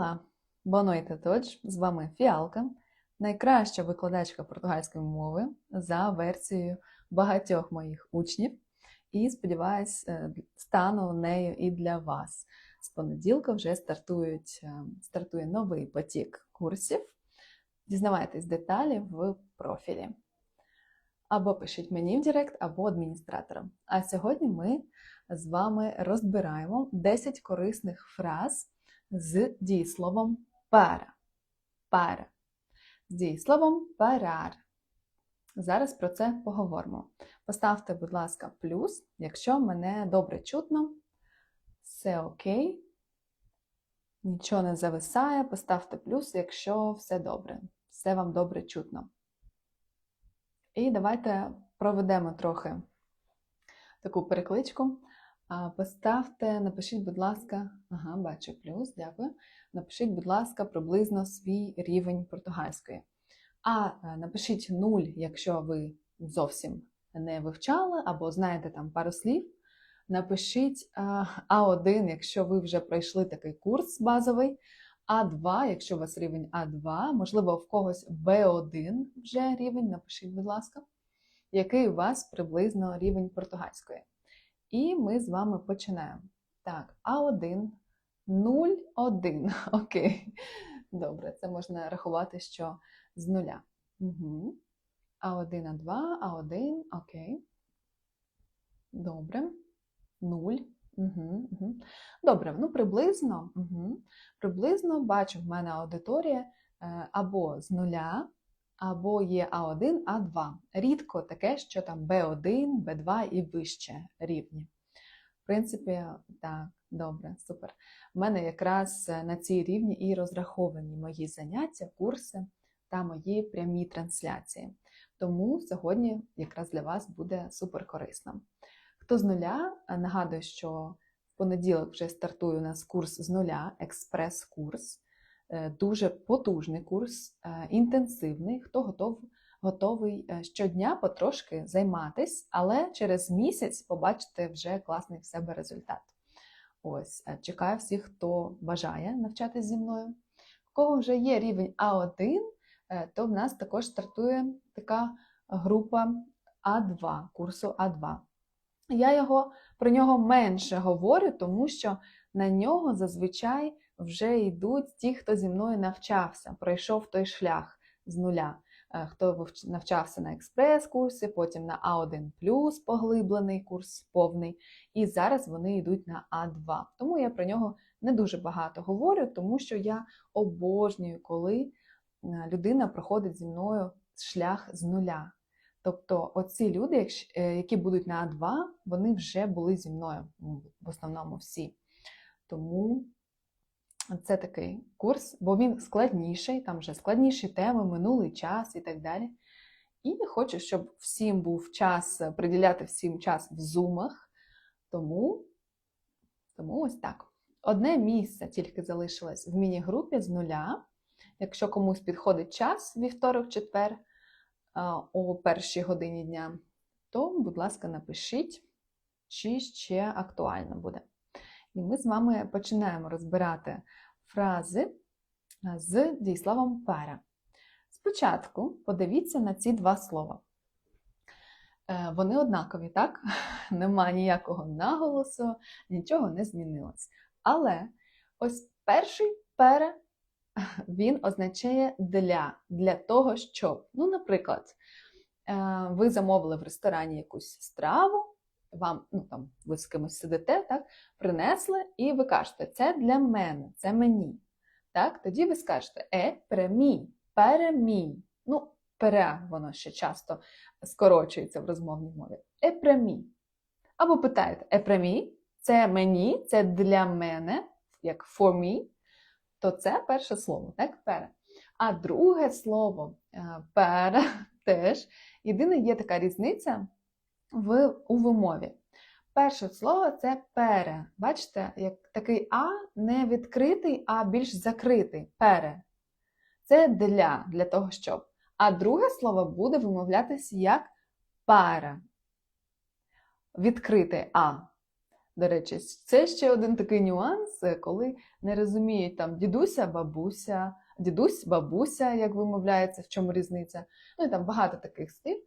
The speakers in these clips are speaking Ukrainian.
Boa todos. З вами Фіалка, найкраща викладачка португальської мови за версією багатьох моїх учнів. І сподіваюсь, е, стану нею і для вас. З понеділка вже стартують, е, стартує новий потік курсів. Дізнавайтесь деталі в профілі. Або пишіть мені в Директ, або адміністраторам. А сьогодні ми з вами розбираємо 10 корисних фраз з дієсловом пара. Пара. З дієсловом парар. Зараз про це поговоримо. Поставте, будь ласка, плюс, якщо мене добре чутно, все окей. Нічого не зависає, поставте плюс, якщо все добре, все вам добре чутно. І давайте проведемо трохи таку перекличку. Поставте, напишіть, будь ласка, ага, бачу плюс, дякую. Напишіть, будь ласка, приблизно свій рівень португальської. А е, напишіть 0, якщо ви зовсім не вивчали, або знаєте там пару слів. Напишіть А1, якщо ви вже пройшли такий курс базовий. А2, якщо у вас рівень А2, можливо, в когось Б1 вже рівень, напишіть, будь ласка, який у вас приблизно рівень португальської. І ми з вами починаємо. Так, А1, 0, 1. Окей. Добре, це можна рахувати, що з нуля. Угу. А1, А2, А1, окей. Добре. 0. Угу, угу. Добре, ну приблизно, угу. приблизно бачу в мене аудиторія е, або з нуля, або є А1, А2. Рідко таке, що там Б1, Б2 і вище рівні. В принципі, так, добре, супер. У мене якраз на цій рівні і розраховані мої заняття, курси та мої прямі трансляції. Тому сьогодні якраз для вас буде супер корисно. Хто з нуля, нагадую, що в понеділок вже стартує у нас курс з нуля, експрес-курс, Е, дуже потужний курс, е, інтенсивний. Хто готов, готовий е, щодня потрошки займатись, але через місяць побачите вже класний в себе результат. Ось, чекаю всіх, хто бажає навчатись зі мною. У кого вже є рівень А1, то в нас також стартує така група А2, курсу А2. Я його, про нього менше говорю, тому що на нього зазвичай вже йдуть ті, хто зі мною навчався, пройшов той шлях з нуля. Е, хто навчався на експрес-курсі, потім на А1 поглиблений курс повний, і зараз вони йдуть на А2. Тому я про нього не дуже багато говорю, тому що я обожнюю, коли е, людина проходить зі мною шлях з нуля. Тобто, оці люди, е, які будуть на А2, вони вже були зі мною, в основному всі. Тому це такий курс, бо він складніший, там вже складніші теми, минулий час і так далі. І хочу, щоб всім був час приділяти всім час в зумах. Тому, тому ось так. Одне місце тільки залишилось в міні-групі з нуля. Якщо комусь підходить час вівторок-четвер о першій годині дня, то, будь ласка, напишіть, чи ще актуально буде. І ми з вами починаємо розбирати фрази з дієсловом пара. Спочатку подивіться на ці два слова. Е, вони однакові, так? Нема ніякого наголосу, нічого не змінилось. Але ось перший пере він означає для, для того, щоб. Ну, наприклад, е, ви замовили в ресторані якусь страву, вам, ну там, ви з кимось сидите, так, принесли, і ви кажете, це для мене, це мені. Так, Тоді ви скажете е перемій. Ну, пере, воно ще часто скорочується в розмовній мові. Е премі. Або питаєте, е премі, це мені, це для мене, як for me, то це перше слово, так, пере. А друге слово е, пере теж. Єдине є така різниця в, у вимові. Перше слово це пере. Бачите, як такий А не відкритий, а більш закритий. Пере. Це для, для того, щоб. А друге слово буде вимовлятися як пара. Відкрите А. До речі, це ще один такий нюанс, коли не розуміють там дідуся, бабуся, дідусь, бабуся, як вимовляється, в чому різниця. Ну і там багато таких слів.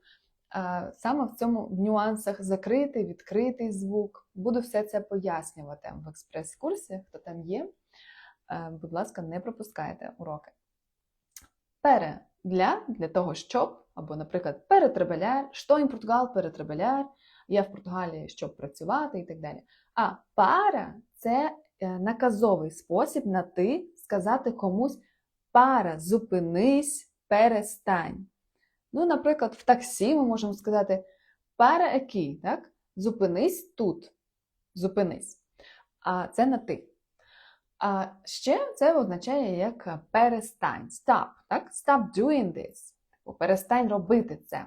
Саме в цьому в нюансах закритий, відкритий звук. Буду все це пояснювати в експрес-курсі, хто там є. Е, Будь ласка, не пропускайте уроки. Пере для, для того, щоб, або, наприклад, перетребеляр, що in Португал перетребеляр, я в Португалії, щоб працювати і так далі. А пара це е, наказовий спосіб на ти сказати комусь пара, зупинись, перестань. Ну, наприклад, в таксі ми можемо сказати пара екі, так? Зупинись тут. Зупинись. А це на ти. А ще це означає як перестань. Stop, так? Stop doing this. Типу, Перестань робити це.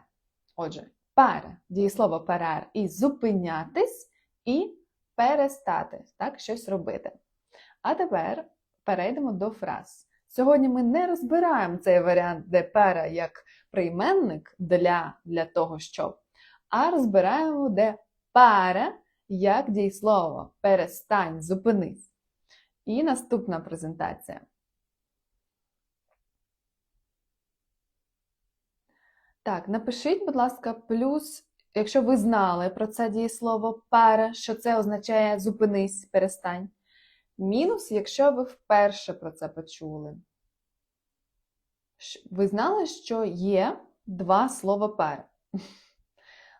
Отже, пара, дієслово парар і зупинятись, і перестати так, щось робити. А тепер перейдемо до фраз. Сьогодні ми не розбираємо цей варіант, де пара як прийменник для, для того, щоб, а розбираємо, де пара як дієслово. Перестань, зупинись. І наступна презентація. Так, напишіть, будь ласка, плюс, якщо ви знали про це дієслово пара, що це означає зупинись, перестань. Мінус, якщо ви вперше про це почули. Ви знали, що є два слова пара?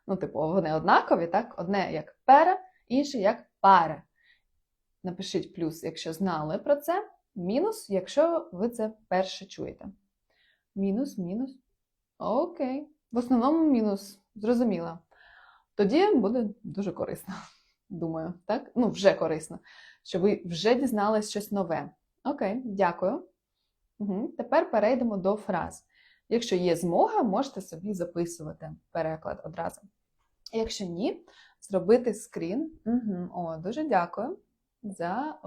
Ну, типу, вони однакові, так? Одне як пера, інше як пара. Напишіть плюс, якщо знали про це. Мінус, якщо ви це перше чуєте. Мінус, мінус. Окей. В основному мінус. Зрозуміла. Тоді буде дуже корисно. Думаю, так? Ну, вже корисно. Що ви вже дізнались щось нове. Окей, дякую. Угу. Тепер перейдемо до фраз. Якщо є змога, можете собі записувати переклад одразу. Якщо ні, зробити скрін. Угу. О, дуже дякую за,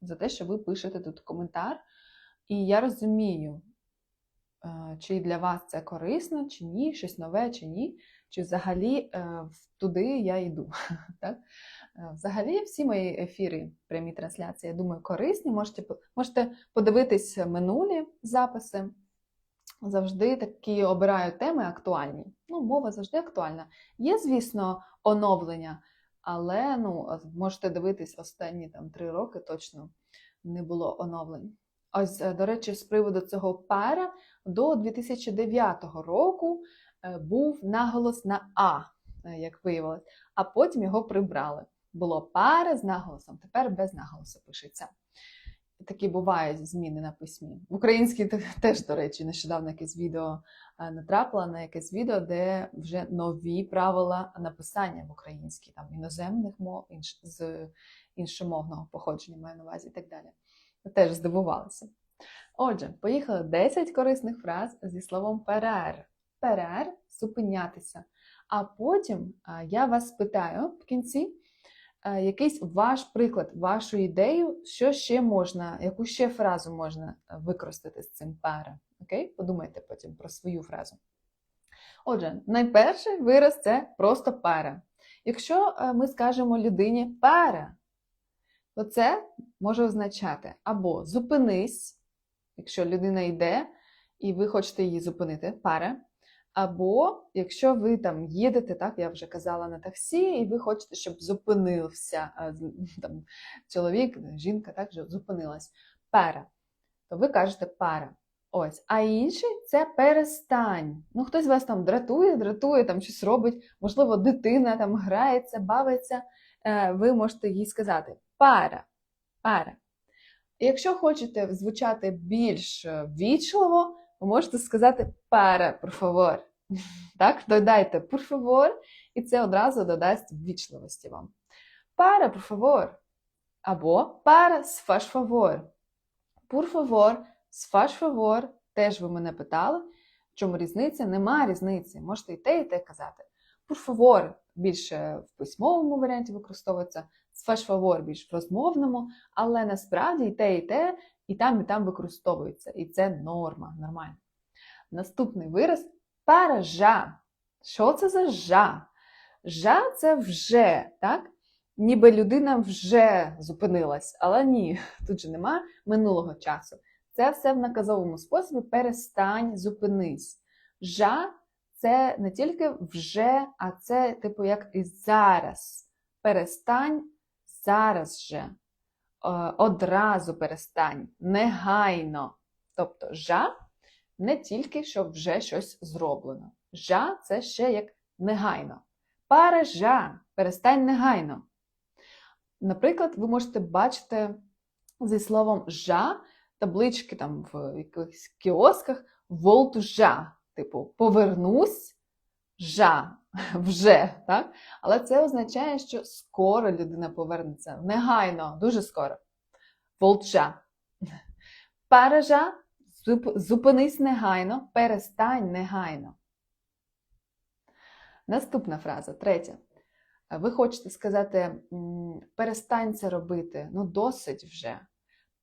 за те, що ви пишете тут коментар. І я розумію, е, чи для вас це корисно, чи ні, щось нове, чи ні, чи взагалі е, туди я йду. Так? Е, Взагалі, всі мої ефіри, прямі трансляції, я думаю, корисні. Можете, можете подивитись минулі записи. Завжди такі обираю теми актуальні. Ну, мова завжди актуальна. Є, звісно, оновлення, але ну, можете дивитись останні там три роки точно не було оновлень. Ось, е, до речі, з приводу цього пара до 2009 року був наголос на А, е, як виявилось, а потім його прибрали. Було пара з наголосом, тепер без наголосу пишеться. Такі бувають зміни на письмі. В українській теж, до речі, нещодавно якесь відео е, натрапила на якесь відео, де вже нові правила написання в українській, там іноземних мов, інш, з іншомовного походження маю на увазі і так далі. Теж здивувалася. Отже, поїхали 10 корисних фраз зі словом перер. Перер зупинятися. А потім я вас спитаю в кінці е, якийсь ваш приклад, вашу ідею, що ще можна, яку ще фразу можна використати з цим пере. Окей? Подумайте потім про свою фразу. Отже, найперший вираз це просто пара. Якщо е, ми скажемо людині пара, то це може означати або зупинись, якщо людина йде і ви хочете її зупинити, пара. Або якщо ви там їдете, так я вже казала на таксі, і ви хочете, щоб зупинився там, чоловік, жінка, так зупинилась. Пара. То ви кажете пара. Ось. А інший це перестань. Ну, хтось вас там дратує, дратує, там щось робить, можливо, дитина там грається, бавиться. Е, Ви можете їй сказати пара. Пара. Якщо хочете звучати більш е, ввічливо, можете сказати para, por favor. Так, додайте por favor, і це одразу додасть ввічливості вам. Para, por favor. Або para, se faz favor. Por favor, se faz favor. Теж ви мене питали. В чому різниця? Нема різниці. Можете і те, і те казати. Por favor більше в письмовому варіанті використовується, faz favor більш в розмовному, але насправді і те, і те, і там, і там використовується. І це норма, нормально. Наступний вираз já. Що це за жа? Жа це вже, так? ніби людина вже зупинилась, але ні, тут же нема минулого часу. Це все в наказовому способі перестань, зупинись. Жа це не тільки вже, а це, типу, як і зараз. Перестань зараз же. Е, Одразу перестань, негайно. Тобто жа не тільки, що вже щось зроблено. Жа це ще як негайно. Парежа, перестань негайно. Наприклад, ви можете бачити зі словом жа таблички там в якихось кіосках волтужа, типу повернусь жа, вже. так? Але це означає, що скоро людина повернеться. Негайно, дуже скоро. Волтжа. Парежа, зуп- зупинись негайно, перестань негайно. Наступна фраза, третя. Ви хочете сказати, перестань це робити, ну досить вже.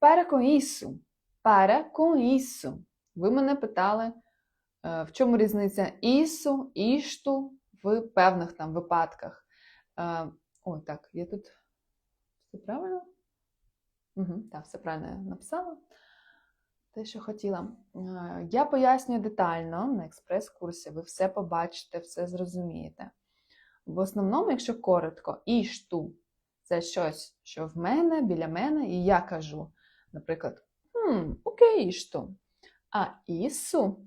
Para com. Ви мене питали, е, в чому різниця ісу, ішту в певних там випадках. Е, Ой, так, я тут все правильно? Угу, так, все правильно я написала. Те, що хотіла. Е, Я пояснюю детально на експрес-курсі, ви все побачите, все зрозумієте. В основному, якщо коротко, ішту це щось, що в мене, біля мене, і я кажу, наприклад, хм, окей, ішту. А ісу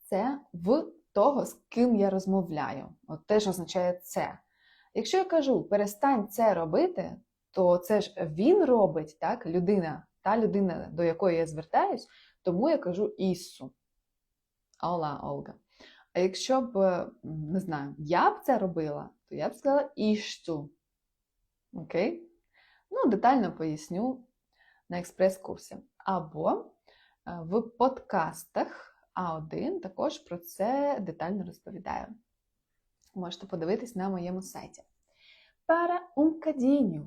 це в того, з ким я розмовляю. От теж означає це. Якщо я кажу, перестань це робити, то це ж він робить, так, людина, та людина, до якої я звертаюсь, тому я кажу ісу. Ола, Олга. А якщо б, е, не знаю, я б це робила, то я б сказала ішту. Окей? Ну, детально поясню на експрес-курсі. Або е, в подкастах А1 також про це детально розповідаю. Можете подивитись на моєму сайті. Un cadinho.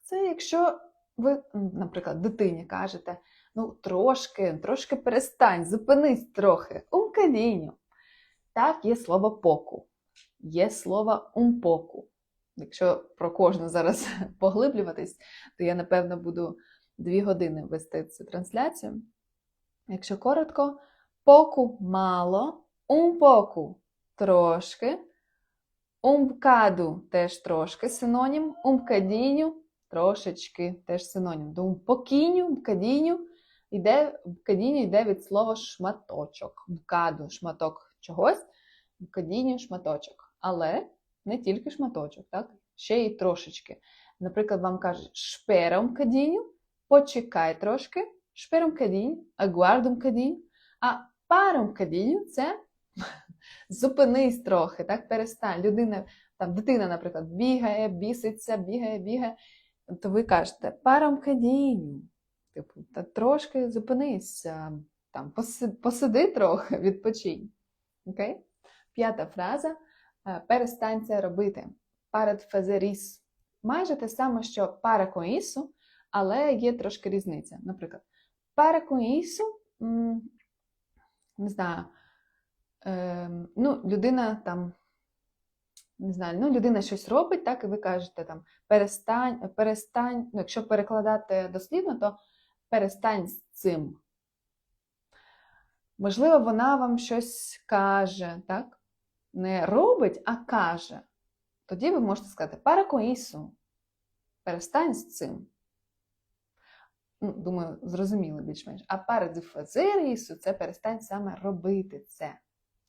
Це якщо ви, наприклад, дитині кажете, ну, трошки, трошки перестань, зупинись трохи. Cadinho. Так, є слово поку, є слово умпоку. Якщо про кожну зараз поглиблюватись, то я, напевно, буду дві години вести цю трансляцію. Якщо коротко, поку мало, умпоку трошки, умбкаду теж трошки синонім, умбкадіню трошечки теж синонім. До умпокіню, мкадіню йде, мкадіню йде від слова шматочок. Мкаду шматок чогось, мкадіню шматочок. Але не тільки шматочок, так? ще й трошечки. Наприклад, вам кажуть шпером кадіню, почекай трошки, шпером кадінь, агуардом кадінь, а паром кадіню це зупинись трохи, так, перестань. Людина, там, дитина, наприклад, бігає, біситься, бігає, бігає, то ви кажете паром кадіню. Типу, та трошки зупинись, там, поси- посиди трохи, відпочинь. Окей? П'ята фраза перестань це робити. Парад фазеріс. Майже те саме, що пара коїсу, але є трошки різниця. Наприклад, пара коїсу, не знаю, ем, ну, людина там, не знаю, ну, людина щось робить, так, і ви кажете там перестань, перестань, ну, якщо перекладати дослівно, то перестань з цим. Можливо, вона вам щось каже, так? Не робить, а каже. Тоді ви можете сказати пара коїсу. Перестань з цим. Ну, думаю, зрозуміло більш-менш. А пара ди фазерісу це перестань саме робити це.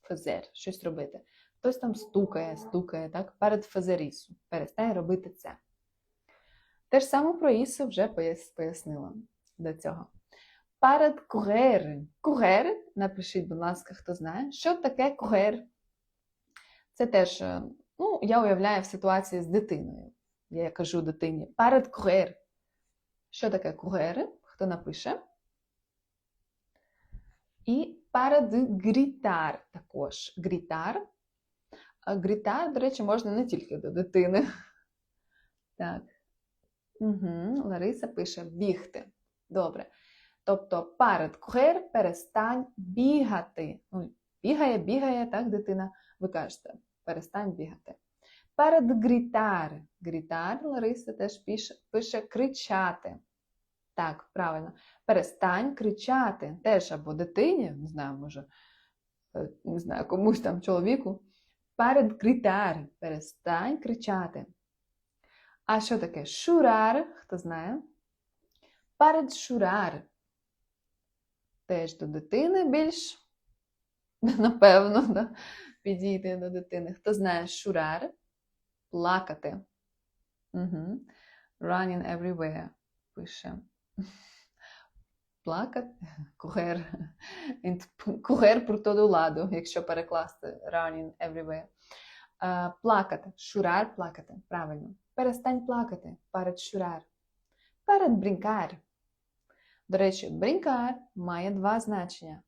Фазер, щось робити. Хтось там стукає, стукає, так? Перед фазерісу. Перестань робити це. Те ж саме про Ісу вже пояснила до цього. Перед кугери. Кугер, напишіть, будь ласка, хто знає, що таке кугер. Це теж, е, ну, я уявляю в ситуації з дитиною. Я кажу дитині перед кугер. Що таке кугери? Хто напише? І перед грітар також. Грітар. Грітар, до речі, можна не тільки до дитини. Так. Угу. Лариса пише бігти. Добре. Тобто перед кугер перестань бігати. Ну, бігає, бігає, так, дитина. Ви кажете, перестань бігати. Перед грітар. Грітар Лариса теж пише, пише кричати. Так, правильно. Перестань кричати. Теж або дитині, не знаю, може, е, не знаю, комусь там чоловіку. Перед грітар. Перестань кричати. А що таке шурар? Хто знає? Перед шурар. Теж до дитини більш, напевно, да? підійти до дитини. Хто знає шурар? Плакати. Угу. Running everywhere. Пише. Плакати. Кугер. Кугер por todo lado, якщо перекласти running everywhere. Плакати. Шурар плакати. Правильно. Перестань плакати. Перед шурар. Перед брінкар. До речі, брінкар має два значення.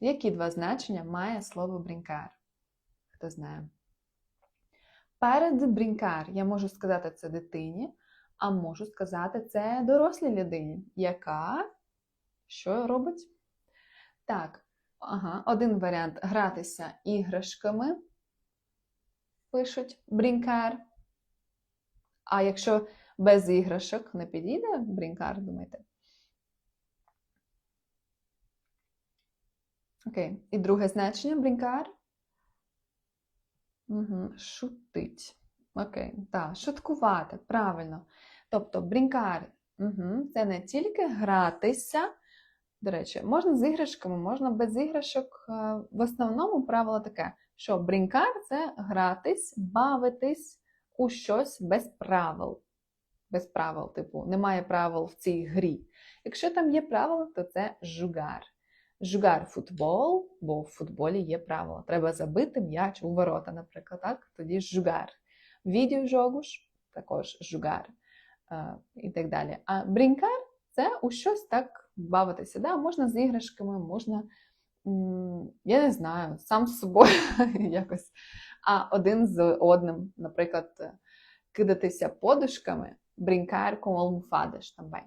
Які два значення має слово брінкар? Хто знає? Перед брінкар я можу сказати це дитині, а можу сказати це дорослій людині, яка що робить? Так, ага, один варіант гратися іграшками. Пишуть брінкар. А якщо без іграшок не підійде брінкар, думаєте? Окей. І друге значення брінкар. Угу. Шутить. Окей, так, шуткувати, правильно. Тобто брінкар угу. це не тільки гратися. До речі, можна з іграшками, можна без іграшок. Е, В основному правило таке, що брінкар це гратись, бавитись у щось без правил. Без правил, типу, немає правил в цій грі. Якщо там є правила, то це жугар. Жугар футбол, бо в футболі є правила. Треба забити м'яч у ворота, наприклад, так? Тоді жугар. Відеожогуш також жугар е, і так далі. А брінкар це у щось так бавитися. Да? Можна з іграшками, можна, я не знаю, сам з собою якось, а один з одним, наприклад, кидатися подушками, брінкар também.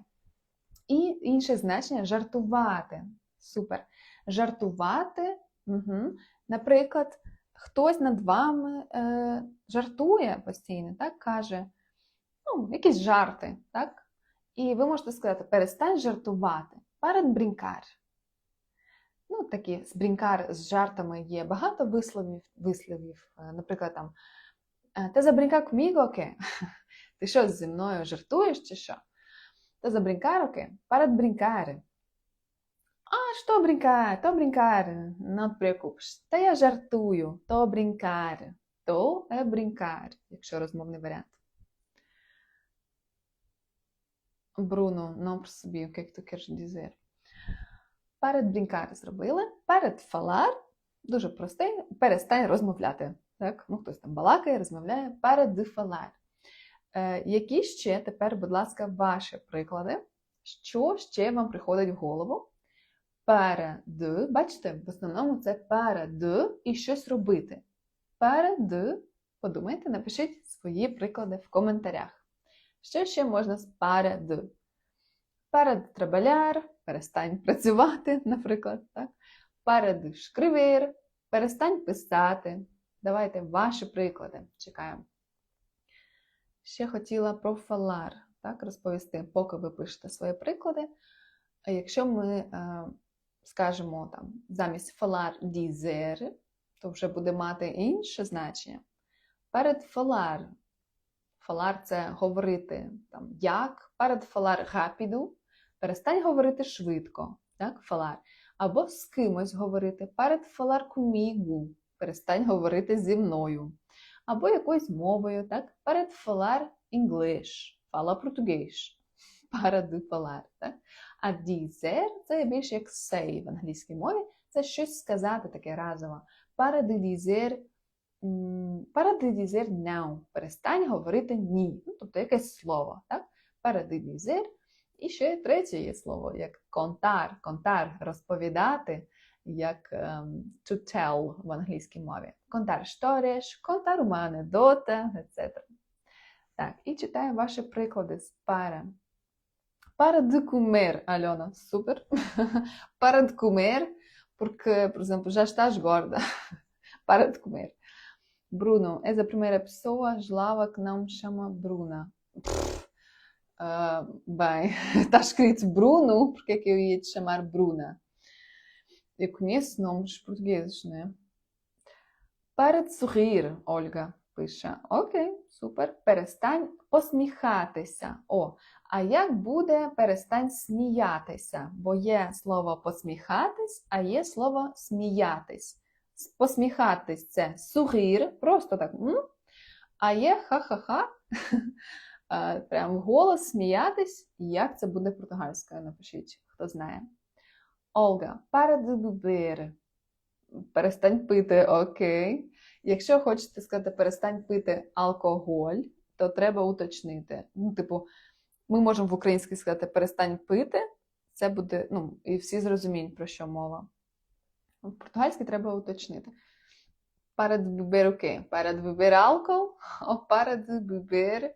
І інше значення жартувати. Супер. Жартувати. Угу. Наприклад, хтось над вами е, жартує постійно, так каже, ну, якісь жарти, так? І ви можете сказати, перестань жартувати перед брінкар. Ну, такі з брінкар з жартами є багато висловів. висловів. Е, Наприклад, там Ти за брінкар коміго, оке? Ти що зі мною жартуєш чи що? Ти за брінкар, оке? Брінкари. А, що брінкар? То брінкар. Не te. Та я жартую. То брінкар. То е брінкар, якщо розмовний варіант. Bruno, não percebi o que é que tu. Перед брінкар зробили. Перед фалар, дуже простий, перестань розмовляти. Так? Ну, Хтось там балакає, розмовляє. Перед фалар. Е, які ще тепер, будь ласка, ваші приклади? Що ще вам приходить в голову? Перед, бачите, в основному це перед і щось робити. Перед, подумайте, напишіть свої приклади в коментарях. Що ще можна з перед? Перед трабеляр, перестань працювати, наприклад. так? Перед шкривир, перестань писати. Давайте ваші приклади. Чекаємо. Ще хотіла про фалар так, розповісти, поки ви пишете свої приклади. Якщо ми е, скажемо там, замість фалар дізер, то вже буде мати інше значення. Перед фалар. Фалар це говорити там, як, перед фалар гапіду, перестань говорити швидко, так, фалар. Або з кимось говорити, перед фалар кумігу, перестань говорити зі мною. Або якоюсь мовою, так, перед фалар English, фала португейш. Para de так? А dizer – це більше як say в англійській мові. Це щось сказати таке разово. De dizer não. Перестань говорити ні. Ну, тобто якесь слово, так? Dizer. І ще третє є слово, як контар. Контар – розповідати, як um, to tell в англійській мові. Контар шторіш, контар uma anedota, etc. Так, і читаю ваші приклади з para. Para de comer, Alona, super. para de comer, porque, por exemplo, já estás gorda. para de comer. Bruno, és a primeira pessoa eslava que não me chama Bruna. Pff, ah, bem, está escrito Bruno, porque é que eu ia te chamar Bruna? Eu conheço nomes portugueses, né? Para de sorrir, Ольга пише. Окей, супер. Перестань посміхатися. О, а як буде перестань сміятися? Бо є слово посміхатись, а є слово сміятись. Посміхатись це сугір, просто так. А є ха-ха-ха. Прям голос сміятись. Як це буде португальською? Напишіть, хто знає. Ольга, para de. Перестань пити, окей. Якщо хочете сказати перестань пити алкоголь, то треба уточнити. Ну, типу, ми можемо в українській сказати перестань пити, це буде, ну, і всі зрозуміють, про що мова. В португальській треба уточнити. De beber o quê? Para de beber álcool ou para de beber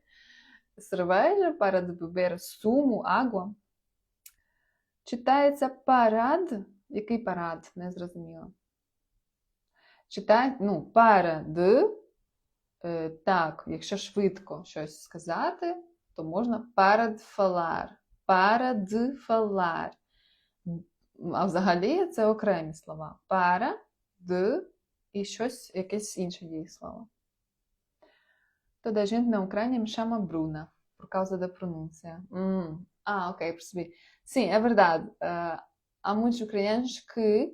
cerveja? Para? Читається парад. Який парад? Не зрозуміло. Читай, ну, para. Е, так, якщо швидко щось сказати, то можна para de falar. Para de falar. А взагалі це окремі слова. Para, de і щось, якесь інше дієслово. Toda a gente na Ucrânia me chama Bruna, por causa da pronúncia. Hum. Ah, ok, percebi. Sim, é verdade. Ah, há muitos ucranianos que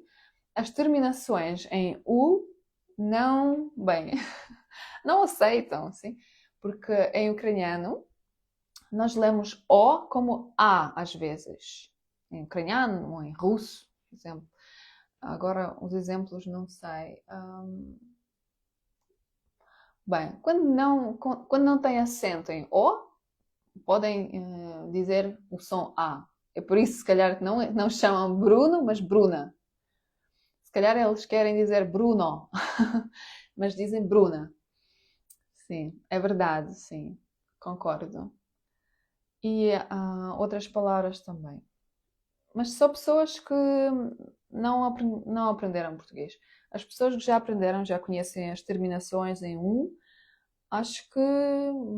as terminações em U não, bem, não aceitam, sim? Porque em ucraniano nós lemos O como A às vezes. Em ucraniano ou em russo, por exemplo. Agora, os exemplos não sei. Ahm, Bem, quando não, quando não tem acento em O, podem eh, dizer o som A. É por isso, se calhar, que não, não chamam Bruno, mas Bruna. Se calhar eles querem dizer Bruno, mas dizem Bruna. Sim, é verdade, sim, concordo E ah, outras palavras também. Mas só pessoas que não, apren- não aprenderam português. As pessoas que já aprenderam, já conhecem as terminações em um, acho que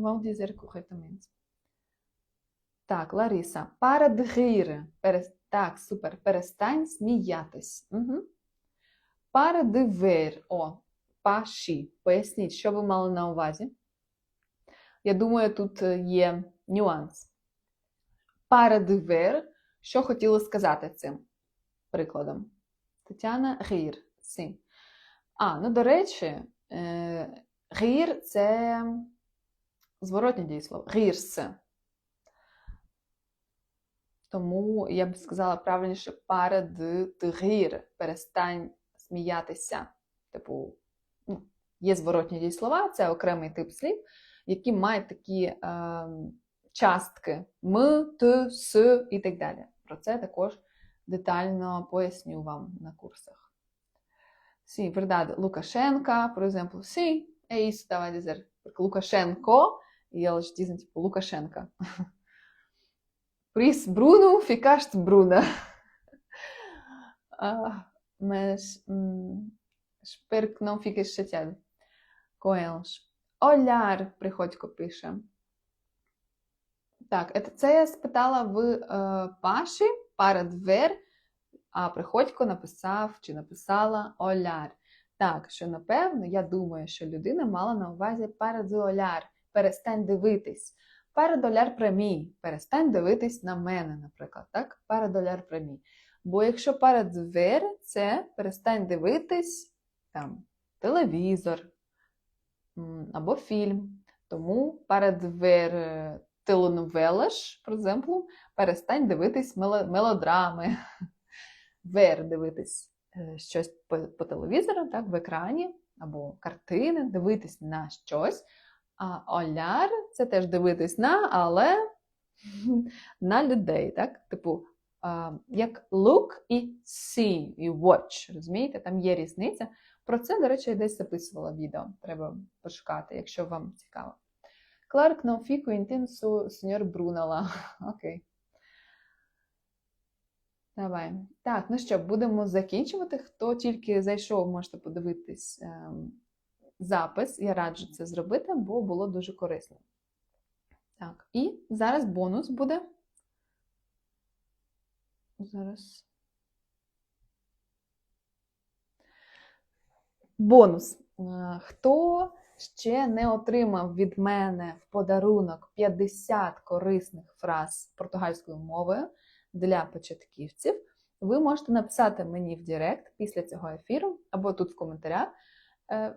vão dizer corretamente. Так, Лариса, para de rir. Перес- Так, супер. Перестань сміятись. Угу. Para de ver. О, паші. Поясніть, що ви мали на увазі. Я думаю, тут е, є нюанс. Para de. Що хотіли сказати цим прикладом? Тетяна Гір. Сі. А, ну до речі, е, гір це зворотнє дієслово. Гірс. Тому я б сказала правильніше de. Перестань сміятися. Типу, ну, є зворотні дієслова, це окремий тип слів, які мають такі е, частки м, т, с і так далі. Про це також детально pojaсню вам на курсах. E dizem tipo Lukashenko. Por isso, Bruno, ficaste Bruna. Ah, mas hum, espero que não fiques chateado com eles. Olhar, приходько пише. Так, це я спитала в е, Паші перед двер, а Приходько написав чи написала оляр. Так, що напевно, я думаю, що людина мала на увазі перед перестань дивитись. Перед оляр премій, перестань дивитись на мене, наприклад, так? Перед оляр премій. Бо якщо перед двер, це перестань дивитись там телевізор або фільм. Тому перед двер телenovelas, por exemplo, перестань дивитись мело- мелодрами. Вер дивитись е, щось по, по телевізору, так, в екрані, або картини, дивитись на щось. А оляр це теж дивитись на, але на людей, так? Типу, як look і see, і watch, розумієте? Там є різниця. Про це, до речі, я десь записувала відео. Треба пошукати, якщо вам цікаво. Clark não fico intenso, senhor Brunala. Окей. Давай. Так, ну що, будемо закінчувати. Хто тільки зайшов, можете подивитись ем, запис. Я раджу це зробити, бо було дуже корисно. Так, і зараз бонус буде. Зараз. Бонус. Е, Хто ще не отримав від мене в подарунок 50 корисних фраз португальською мовою для початківців, ви можете написати мені в Директ після цього ефіру, або тут в коментарях е,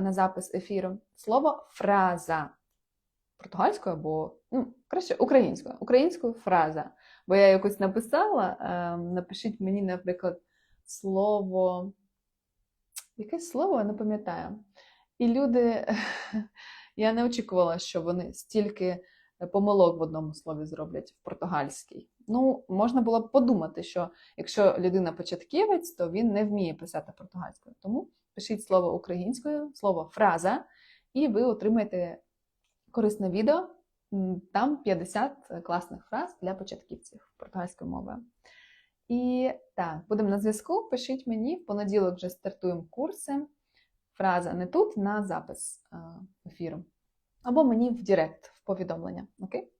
на запис ефіру слово фраза португальською або ну, краще українською. Українською фраза. Бо я якось написала, е, напишіть мені, наприклад, слово. Якесь слово, я не пам'ятаю. І люди, я не очікувала, що вони стільки помилок в одному слові зроблять в португальській. Ну, можна було б подумати, що якщо людина початківець, то він не вміє писати португальською. Тому пишіть слово українською, слово фраза, і ви отримаєте корисне відео. Там 50 класних фраз для початківців португальською мовою. І так, будемо на зв'язку. Пишіть мені, в понеділок вже стартуємо курси. Фраза не тут на запис е, ефіру. Або мені в Директ, в повідомлення. Окей?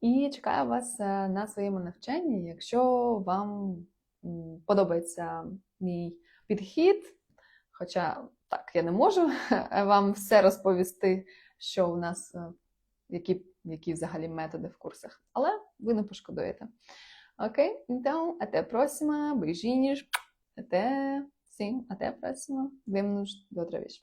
І чекаю вас е, на своєму навчанні. Якщо вам подобається мій підхід, хоча так, я не можу вам все розповісти, що у нас, е, які, які взагалі методи в курсах, але ви не пошкодуєте. Ok? Então, até a próxima. Beijinhos. Até. Sim, até a próxima. Vemo-nos de outra vez.